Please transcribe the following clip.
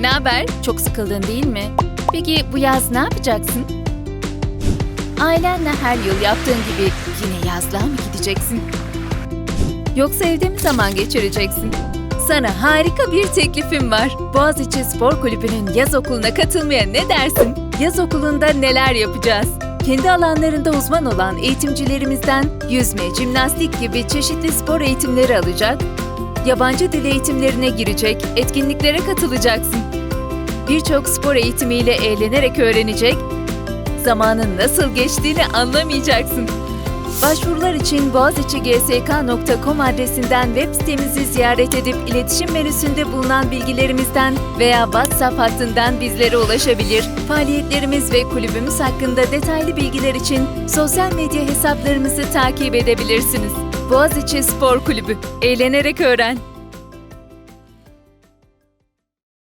Ne haber? Çok sıkıldın değil mi? Peki bu yaz ne yapacaksın? Ailenle her yıl yaptığın gibi yine yazlığa mı gideceksin? Yoksa evde mi zaman geçireceksin? Sana harika bir teklifim var. Boğaziçi Spor Kulübü'nün yaz okuluna katılmaya ne dersin? Yaz okulunda neler yapacağız? Kendi alanlarında uzman olan eğitimcilerimizden yüzme, jimnastik gibi çeşitli spor eğitimleri alacak, yabancı dil eğitimlerine girecek, etkinliklere katılacaksın. Birçok spor eğitimiyle eğlenerek öğrenecek, zamanın nasıl geçtiğini anlamayacaksın. Başvurular için boğaziçigsk.com adresinden web sitemizi ziyaret edip iletişim menüsünde bulunan bilgilerimizden veya WhatsApp hattından bizlere ulaşabilir. Faaliyetlerimiz ve kulübümüz hakkında detaylı bilgiler için sosyal medya hesaplarımızı takip edebilirsiniz. Boğaziçi Spor Kulübü. Eğlenerek öğren.